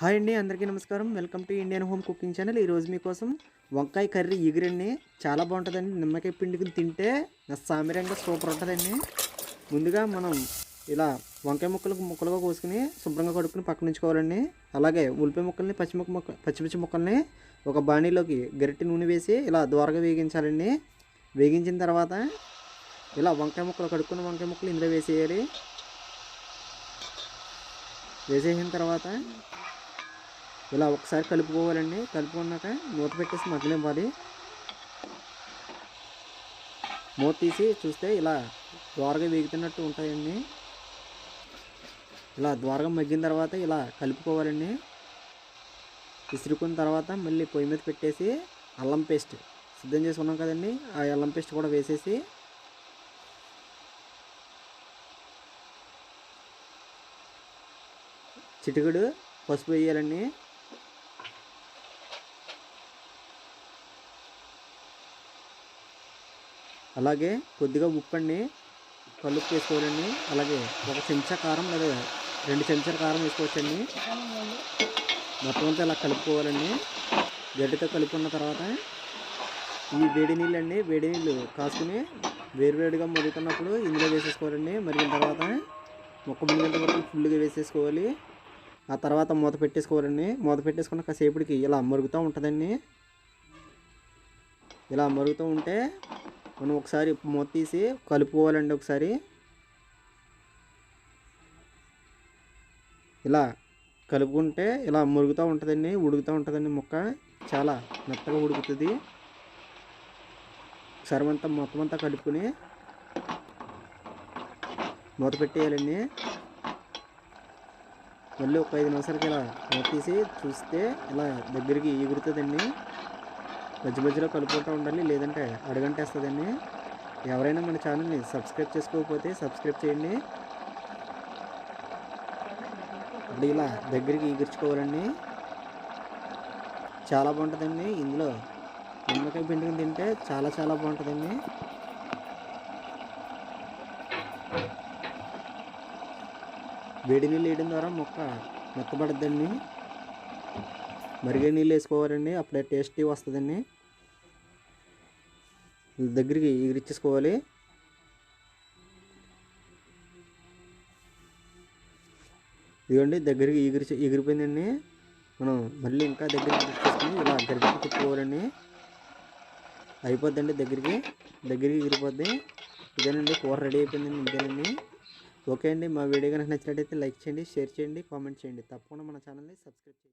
Hi అండి అందరికీ నమస్కారం. Welcome to Indian home cooking channel. ఈరోజు మీకోసం వంకాయ కర్రీ ఎగిరండి చాలా బాగుంటుందండి. నిమ్మకాయ పిండికి తింటే నా సామిరంగా సూపర్ ఉంటుందండి. ముందుగా మనం ఇలా వంకాయ ముక్కలు ముక్కలుగా కోసుకుని శుభ్రంగా కడుక్కుని పక్కన ఉంచుకోవాలండి. అలాగే ఉల్లిపాయ ముక్కల్ని పచ్చిమిక్క ముక్క పచ్చిమిర్చి ముక్కల్ని ఒక బాణీలోకి గరిటె నూనె వేసి ఇలా దోరగా వేగించాలండి. వేగించిన తర్వాత ఇలా వంకాయ ముక్కలు కడుక్కున్న వంకాయ ముక్కలు ఇందులో వేసేయాలి. వేసేసిన తర్వాత ఇలా ఒకసారి కలుపుకోవాలండి. కలుపుకున్నాక మూత పెట్టేసి మగ్గనివ్వాలి మూత తీసి చూస్తే ఇలా ద్వారగా వేగుతున్నట్టు ఉంటాయండి. ఇలా ద్వారగా మగ్గిన తర్వాత ఇలా కలుపుకోవాలండి. విసురుకున్న తర్వాత మళ్ళీ పొయ్యి మీద పెట్టేసి అల్లం పేస్ట్ సిద్ధం చేసుకున్నాం కదండి. ఆ అల్లం పేస్ట్ కూడా వేసేసి చిటికెడు పసుపు వేయాలండి. అలాగే కొద్దిగా ఉప్పు అండి కలుపు వేసుకోవాలండి. అలాగే ఒక చెంచా కారం లేదా రెండు చెంచాల కారం వేసుకోవచ్చండి. మొత్తం అంతా ఇలా కలుపుకోవాలండి. గడ్డితో కలుపుకున్న తర్వాత ఈ వేడి నీళ్ళు అండి వేడి నీళ్ళు కాసుకుని వేరువేడిగా మరుగుతున్నప్పుడు ఇందులో వేసేసుకోవాలండి. మరిగిన తర్వాత మొక్క మునిగేంత వరకు ఫుల్గా వేసేసుకోవాలి. ఆ తర్వాత మూత పెట్టేసుకోవాలండి. మూత పెట్టేసుకున్న కాసేపటికి ఇలా మరుగుతూ ఉంటుందండి. ఇలా మరుగుతూ ఉంటే మనం ఒకసారి మూత తీసి కలుపుకోవాలండి ఒకసారి. ఇలా కలుపుకుంటే ఇలా మురుగుతూ ఉంటుందండి ఉడుకుతూ ఉంటుందండి ముక్క. చాలా మెత్తగా ఉడుకుతుంది. సర్వంతా మొత్తం అంతా కలుపుకొని మూత పెట్టేయాలండి. మళ్ళీ ఒక ఐదు నిమిషాలకి ఇలా మూత తీసి చూస్తే ఇలా దగ్గరికి ఎగురుతుందండి. మధ్య మధ్యలో కలుపుకుంటూ ఉండాలి లేదంటే అడగంటేస్తుందండి. ఎవరైనా మన ఛానల్ని సబ్స్క్రైబ్ చేసుకోకపోతే సబ్స్క్రైబ్ చేయండి. ఇప్పుడు ఇలా దగ్గరికి ఎగుర్చుకోవాలండి. చాలా బాగుంటుందండి. ఇందులో నిమ్మకాయ పిండిని తింటే చాలా చాలా బాగుంటుందండి. వేడి నీళ్ళు వేయడం ద్వారా మొక్క మెత్తబడద్దండి. మరిగే నీళ్ళు వేసుకోవాలండి. అప్పుడే టేస్టీ వస్తుందండి. దగ్గరికి ఎగిరిచ్చేసుకోవాలి ఇదిగోండి దగ్గరికి ఎగిరి ఎగిరిపోయిందండి. మనం మళ్ళీ ఇంకా దగ్గరికి తీసుకొని ఇలా గరిటకి కుట్టుకోవాలండి. అయిపోద్దండి దగ్గరికి. దగ్గరికి ఎగిరిపోద్ది ఇదేనండి కూర రెడీ అయిపోయిందండి ఇంతేనండి ఓకే అండి మా వీడియో కనుక నచ్చినట్టయితే లైక్ చేయండి షేర్ చేయండి కామెంట్ చేయండి. తప్పకుండా మన ఛానల్ని సబ్స్క్రైబ్ చేయండి.